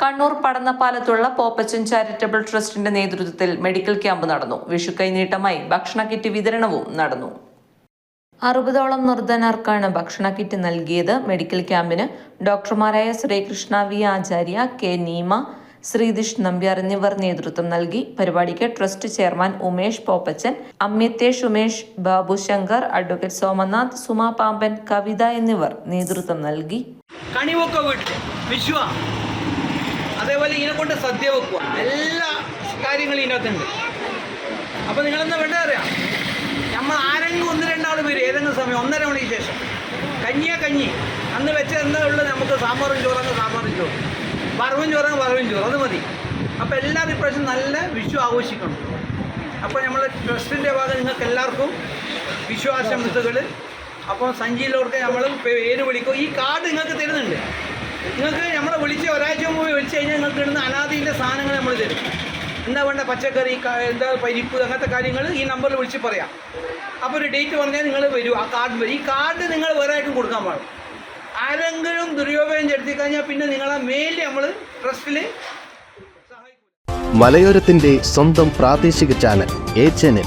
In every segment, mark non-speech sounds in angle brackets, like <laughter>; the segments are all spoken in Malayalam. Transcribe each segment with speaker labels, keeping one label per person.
Speaker 1: കണ്ണൂർ പടന്നപ്പാലത്തുള്ള പോപ്പച്ചൻ ചാരിറ്റബിൾ ട്രസ്റ്റിന്റെ നേതൃത്വത്തിൽ മെഡിക്കൽ ക്യാമ്പ് നടന്നു. വിഷു കൈനീട്ടമായി ഭക്ഷണ കിറ്റ് വിതരണവും നടന്നു. അറുപതോളം നിർധനർക്കാണ് ഭക്ഷണ കിറ്റ് നൽകിയത്. മെഡിക്കൽ ക്യാമ്പിന് ഡോക്ടർമാരായ ശ്രീകൃഷ്ണ വി ആചാര്യ കെ നീമ ശ്രീദിഷ് നമ്പ്യാർ എന്നിവർ നേതൃത്വം നൽകി. പരിപാടിക്ക് trust chairman Umesh Poppachan Amyathesh Umesh Babu Shankar advocate Somanath Suma Pamban Kavitha എന്നിവർ നേതൃത്വം നൽകി.
Speaker 2: കണിവൊക്കെ വിശ്വ അതേപോലെ ഇതിനെ കൊണ്ട് സദ്യ വെക്കുക എല്ലാ കാര്യങ്ങളും ഇതിനകത്തുണ്ട്. അപ്പോൾ നിങ്ങളെന്താ വേണ്ടത് അറിയാം? നമ്മൾ ആരെങ്കിലും ഒന്ന് രണ്ടാൾ വരും ഏതെങ്കിലും സമയം ഒന്നര മണിക്ക് ശേഷം. കഞ്ഞിയാ കഞ്ഞി. അന്ന് വെച്ച എന്താ ഉള്ളത്? നമുക്ക് സാമ്പാറും ചോറങ്ങ് സാമ്പാറും ചോറ്. വറവും ചോറങ്ങ് വറവും ചോറ്. അത് മതി. അപ്പോൾ എല്ലാവരും ഇപ്രാവശ്യം നല്ല വിഷു ആഘോഷിക്കണം. അപ്പോൾ നമ്മൾ ട്രസ്റ്റിന്റെ ഭാഗം നിങ്ങൾക്ക് എല്ലാവർക്കും വിശ്വാസം മിസ്സുകൾ അപ്പോൾ സഞ്ചിയിലോർക്ക് നമ്മൾ പേര് വിളിക്കും. ഈ കാർഡ് നിങ്ങൾക്ക് തരുന്നുണ്ട്. നിങ്ങൾക്ക് നമ്മളെ വിളിച്ച് ഒരാഴ്ച മുമ്പ് വിളിച്ച് കഴിഞ്ഞാൽ നിങ്ങൾക്ക് ഇടുന്ന അനാദിന്റെ സാധനങ്ങൾ നമ്മൾ തരും. എന്താ വേണ്ട? പച്ചക്കറി എന്താ പരിപ്പ് അങ്ങനത്തെ കാര്യങ്ങൾ ഈ നമ്പറിൽ വിളിച്ച് പറയാം. അപ്പോൾ ഒരു ഡേറ്റ് പറഞ്ഞാൽ നിങ്ങൾ വരൂ. ആ കാർഡ് വരും. ഈ കാർഡ് നിങ്ങൾ വേറെ കൊടുക്കാൻ പാടും. ആരെങ്കിലും ദുരുപയോഗം ചെലുത്തി കഴിഞ്ഞാൽ പിന്നെ നിങ്ങളെ മെയിൽ നമ്മൾ ട്രസ്റ്റിൽ
Speaker 3: മലയോരത്തിന്റെ സ്വന്തം പ്രാദേശിക ചാനൽ എ ചാനൽ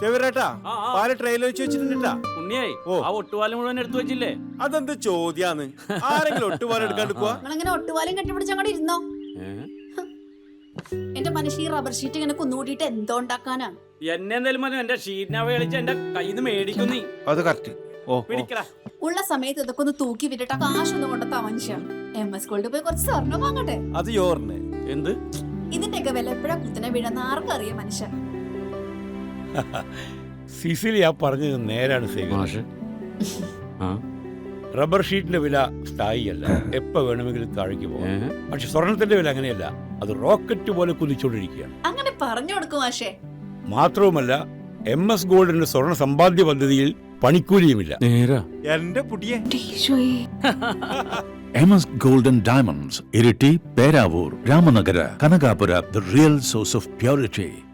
Speaker 4: ചെവിരേട്ടാ
Speaker 5: ആ, ആ.
Speaker 4: പാൽ ട്രെയിലർ വെച്ച് വെച്ചിട്ടുണ്ടാ
Speaker 5: ഉണ്ണിയായി
Speaker 4: ഓ.
Speaker 5: ആ ഒട്ടുപാലം മുഴുവൻ എടുത്തു വെച്ചില്ലേ?
Speaker 4: അതെന്ത് ചോദ്യാന്ന്? ആരെങ്കിലും ഒട്ടുപാലം എടുക്കാണ്ട് പോവാ?
Speaker 6: നിങ്ങളിങ്ങനെ ഒട്ടുപാലും കെട്ടിപ്പിടിച്ച് അങ്ങോട്ട് ഇരുന്നോ? എന്റെ മനുഷ്യ ഈ റബ്ബർ ഷീറ്റ് ഇങ്ങനെ കുന്നുകൂട്ടിയിട്ട് എന്തോ ഉണ്ടാക്കാനാ?
Speaker 5: എന്നെ എന്തായാലും മതി എന്റെ ഷീറ്റിനെ കളിച്ച് എന്റെ കയ്യിൽ നിന്ന് മേടിക്കും നീ.
Speaker 4: അത് കറക്റ്റ് ഓ ഓ.
Speaker 5: പിടിക്കടാ.
Speaker 6: ഉള്ള സമയത്ത് ഇതൊക്കെ ഒന്ന് തൂക്കി വിട്ടിട്ട് കാശൊന്നും കൊണ്ടെത്താ മനുഷ്യ. എം എസ് സ്കൂളിൽ പോയി കുറച്ച് സ്വർണം വാങ്ങട്ടെ.
Speaker 4: അത് യോറിന്.
Speaker 5: എന്ത്?
Speaker 6: ഇതിന്റെയൊക്കെ വില എപ്പോഴാ കുത്തിനെ വീഴുന്ന ആർക്കറിയാം മനുഷ്യ. <laughs>
Speaker 7: സിസിലി ആ പറഞ്ഞത് നേരാണ് സേവ
Speaker 5: ആ.
Speaker 7: റബ്ബർ ഷീറ്റിന്റെ വില സ്ഥായിയല്ല. എപ്പോ വേണമെങ്കിലും താഴേക്ക് പോകാം പക്ഷെ സ്വർണത്തിന്റെ വില അങ്ങനെയല്ല. അത് റോക്കറ്റ് പോലെ കുതിച്ചുകൊണ്ടിരിക്കുകയാണ്.
Speaker 6: അങ്ങനെ പറഞ്ഞു കൊടുക്കും മാഷേ.
Speaker 7: മാത്രവുമല്ല എം എസ് ഗോൾഡിന്റെ സ്വർണ സമ്പാദ്യ പദ്ധതിയിൽ പണിക്കൂലിയുമില്ല.
Speaker 5: നേരാ.
Speaker 4: എന്റെ പുടിയെ. <laughs>
Speaker 8: M S golden diamonds Iritty Peravoor Ramanagara Kanakapura the real source of purity.